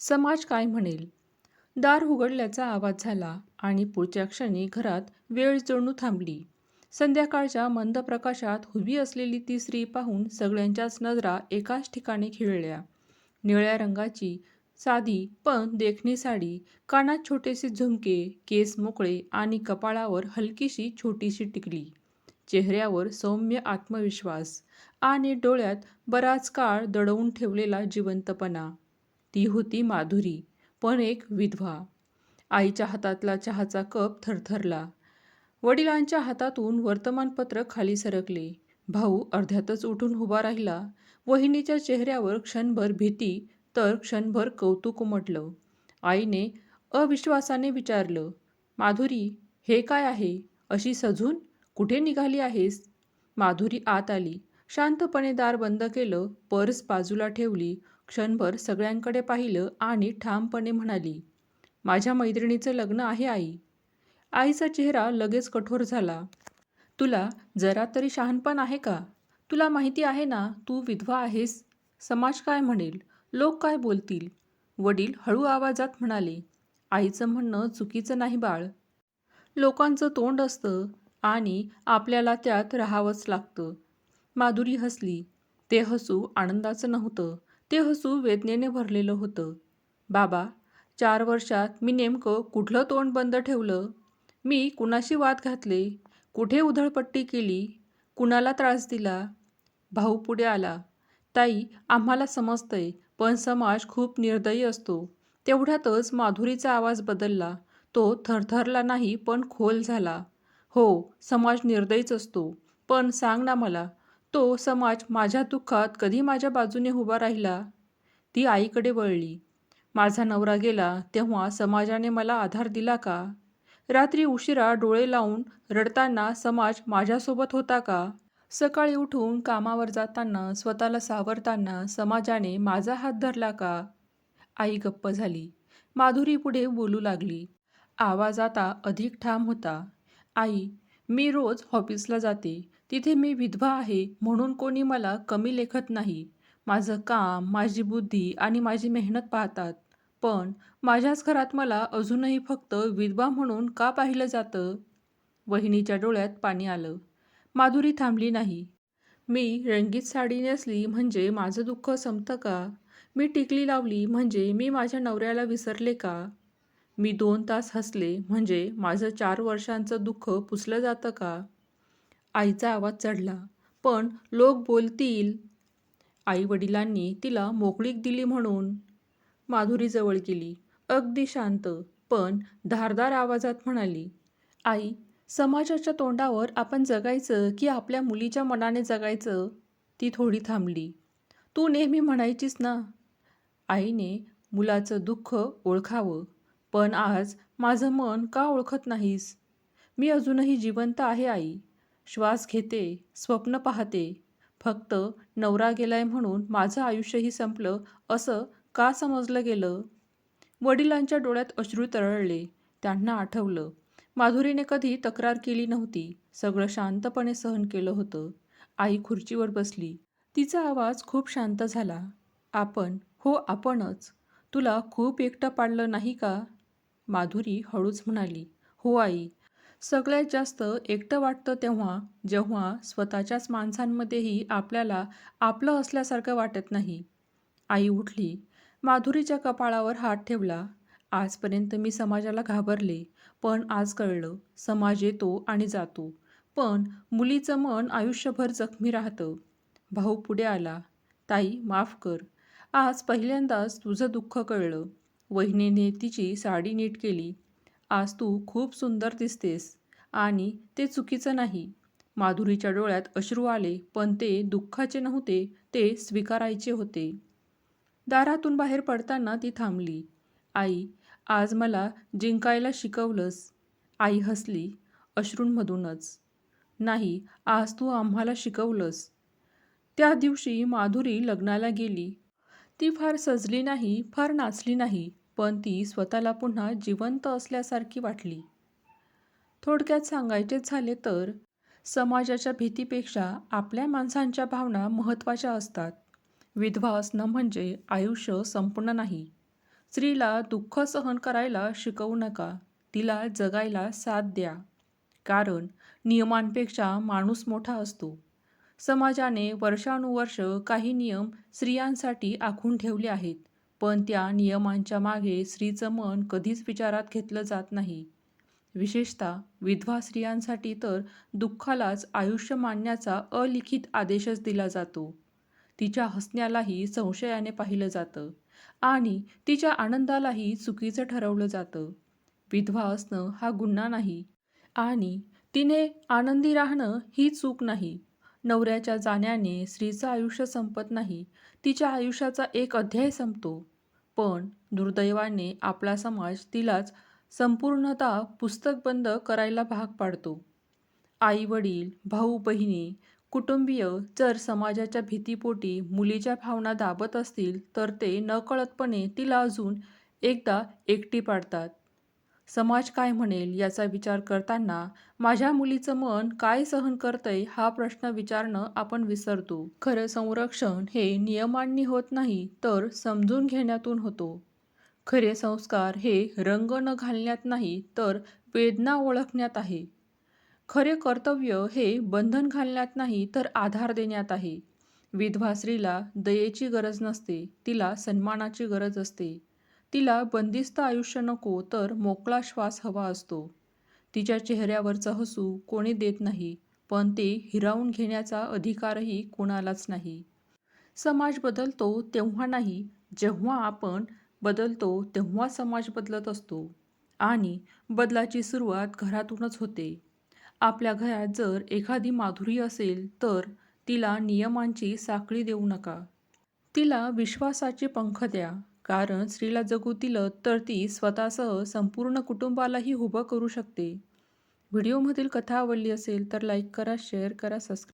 समाज काय म्हणेल? दार उघडल्याचा आवाज झाला आणि पुढच्या क्षणी घरात वेळ जणू थांबली. संध्याकाळच्या मंद प्रकाशात उभी असलेली ती स्त्री पाहून सगळ्यांच्याच नजरा एकाच ठिकाणी खिळल्या. निळ्या रंगाची साधी पण देखणी साडी कानात छोटेसे झुमके केस मोकळे आणि कपाळावर हलकीशी छोटीशी टिकली. चेहऱ्यावर सौम्य आत्मविश्वास आणि डोळ्यात बराच काळ दडवून ठेवलेला जिवंतपणा. ती होती माधुरी पण एक विधवा. आईच्या हातातला चहाचा कप थरथरला. वडिलांच्या हातातून वर्तमानपत्र खाली सरकले. भाऊ अर्ध्यातच उठून उभा राहिला. वहिनीच्या चेहऱ्यावर क्षणभर भीती तर क्षणभर कौतुक उमटलं. आईने अविश्वासाने विचारलं माधुरी हे काय आहे? अशी सजून? कुठे निघाली आहेस? माधुरी आत आली. शांतपणे दार बंद केलं पर्स बाजूला ठेवली. क्षणभर सगळ्यांकडे पाहिलं आणि ठामपणे म्हणाली माझ्या मैत्रिणीचं लग्न आहे आई. आईचा चेहरा लगेच कठोर झाला. तुला जरा तरी शहाणपण आहे का? तुला माहिती आहे ना तू विधवा आहेस. समाज काय म्हणेल? लोक काय बोलतील? वडील हळू आवाजात म्हणाले आईचं म्हणणं चुकीचं नाही बाळ. लोकांचं तोंड असतं आणि आपल्याला त्यात राहावंच लागतं. माधुरी हसली. ते हसू आनंदाचं नव्हतं. ते हसू वेदनेने भरलेलं होतं. बाबा चार वर्षात मी नेमकं कुठलं तोंड बंद ठेवलं? मी कुणाशी वाद घातले? कुठे उधळपट्टी केली? कुणाला त्रास दिला? भाऊ पुढे आला. ताई आम्हाला समजतंय पण समाज खूप निर्दयी असतो. तेवढ्यातच माधुरीचा आवाज बदलला. तो थरथरला नाही पण खोल झाला. हो समाज निर्दयीच असतो. पण सांग ना मला तो समाज माझ्या दुःखात कधी माझ्या बाजूने उभा राहिला? ती आईकडे वळली. माझा नवरा गेला तेव्हा समाजाने मला आधार दिला का? रात्री उशिरा डोळे लावून रडताना समाज माझ्यासोबत होता का? सकाळी उठून कामावर जाताना स्वतःला सावरताना समाजाने माझा हात धरला का? आई गप्प झाली. माधुरी पुढे बोलू लागली. आवाज आता अधिक ठाम होता. आई मी रोज ऑफिसला जाते. तिथे मी विधवा आहे म्हणून कोणी मला कमी लेखत नाही. माझं काम माझी बुद्धी आणि माझी मेहनत पाहतात. पण माझ्याच घरात मला अजूनही फक्त विधवा म्हणून का पाहिलं जातं? वहिनीच्या डोळ्यात पाणी आलं. माधुरी थांबली नाही. मी रंगीत साडी नेसली म्हणजे माझं दुःख संपतं का? मी टिकली लावली म्हणजे मी माझ्या नवऱ्याला विसरले का? मी दोन तास हसले म्हणजे माझं चार वर्षांचं दुःख पुसलं जातं का? आईचा आवाज चढला. पण लोक बोलतील आई वडिलांनी तिला मोकळीक दिली म्हणून. माधुरीजवळ गेली. अगदी शांत पण धारदार आवाजात म्हणाली आई समाजाच्या तोंडावर आपण जगायचं की आपल्या मुलीच्या मनाने जगायचं? ती थोडी थांबली. तू नेहमी म्हणायचीस ना. आईने मुलाचं दुःख ओळखावं. पण आज माझं मन का ओळखत नाहीस? मी अजूनही जिवंत आहे आई. श्वास घेते स्वप्न पाहते. फक्त नवरा गेलाय म्हणून माझं आयुष्यही संपलं असं का समजलं गेलं? वडिलांच्या डोळ्यात अश्रू तरळले. त्यांना आठवलं. माधुरीने कधी तक्रार केली नव्हती. सगळं शांतपणे सहन केलं होतं. आई खुर्चीवर बसली. तिचा आवाज खूप शांत झाला. आपण? हो आपणच. तुला खूप एकटं पाडलं नाही का? माधुरी हळूच म्हणाली. हो आई. सगळ्यात जास्त एकटं वाटतं तेव्हा जेव्हा स्वतःच्याच माणसांमध्येही आपल्याला आपलं असल्यासारखं वाटत नाही. आई उठली माधुरीच्या कपाळावर हात ठेवला. आजपर्यंत मी समाजाला घाबरले पण आज कळलं समाज येतो आणि जातो. पण मुलीचं मन आयुष्यभर जखमी राहतं. भाऊ पुढे आला ताई माफ कर. आज पहिल्यांदाच तुझं दुःख कळलं. वहिनीने तिची साडी नीट केली. आज तू खूप सुंदर दिसतेस. आणि ते चुकीचं नाही. माधुरीच्या डोळ्यात अश्रू आले पण ते दुःखाचे नव्हते ते स्वीकारायचे होते. दारातून बाहेर पडताना ती थांबली. आई आज मला जिंकायला शिकवलंस. आई हसली अश्रूंमधूनच. नाही आज तू आम्हाला शिकवलंस. त्या दिवशी माधुरी लग्नाला गेली. ती फार सजली नाही फार नाचली नाही. पण ती स्वतःला पुन्हा जिवंत असल्यासारखी वाटली. थोडक्यात सांगायचेच झाले तर समाजाच्या भीतीपेक्षा आपल्या माणसांच्या भावना महत्त्वाच्या असतात. विधवा असणं म्हणजे आयुष्य संपूर्ण नाही. स्त्रीला दुःख सहन करायला शिकवू नका. तिला जगायला साथ द्या. कारण नियमांपेक्षा माणूस मोठा असतो. समाजाने वर्षानुवर्ष काही नियम स्त्रियांसाठी आखून ठेवले आहेत. पण त्या नियमांच्या मागे स्त्रीचं मन कधीच विचारात घेतलं जात नाही. विशेषतः विधवा स्त्रियांसाठी तर दुःखालाच आयुष्य मानण्याचा अलिखित आदेशच दिला जातो. तिच्या हसण्यालाही संशयाने पाहिलं जातं आणि तिच्या आनंदालाही चुकीचं ठरवलं जातं. विधवा असणं हा गुन्हा नाही आणि तिने आनंदी राहणं ही चूक नाही. नवऱ्याच्या जाण्याने स्त्रीचं आयुष्य संपत नाही. तिच्या आयुष्याचा एक अध्याय संपतो. पण दुर्दैवाने आपला समाज तिलाच संपूर्णतः पुस्तक बंद करायला भाग पाडतो. आई वडील भाऊ बहिणी कुटुंबीय जर समाजाच्या भीतीपोटी मुलीच्या भावना दाबत असतील तर ते नकळतपणे तिला अजून एकदा एकटी पाडतात. समाज काय म्हणेल याचा विचार करताना माझ्या मुलीचं मन काय सहन करतंय हा प्रश्न विचारणं आपण विसरतो. खरं संरक्षण हे नियमांनी होत नाही तर समजून घेण्यातून होतो. खरे संस्कार हे रंग न घालण्यात नाही तर वेदना ओळखण्यात आहे. खरे कर्तव्य हे बंधन घालण्यात नाही तर आधार देण्यात आहे. विधवा स्त्रीला दयेची गरज नसते तिला सन्मानाची गरज असते. तिला बंदिस्त आयुष्य नको तर मोकळा श्वास हवा असतो. तिच्या चेहऱ्यावरचं हसू कोणी देत नाही पण ते हिरावून घेण्याचा अधिकारही कोणालाच नाही. समाज बदलतो तेव्हा नाही जेव्हा आपण बदलतो तेव्हा समाज बदलत असतो. आणि बदलाची सुरुवात घरातूनच होते. आपल्या घरात जर एखादी माधुरी असेल तर तिला नियमांची साखळी देऊ नका. तिला विश्वासाचे पंख द्या. कारण स्त्रीला जगू दिलं तर ती स्वतःसह संपूर्ण कुटुंबालाही उभं करू शकते. व्हिडिओमधील कथा आवडली असेल तर लाईक करा शेअर करा सबस्क्राईब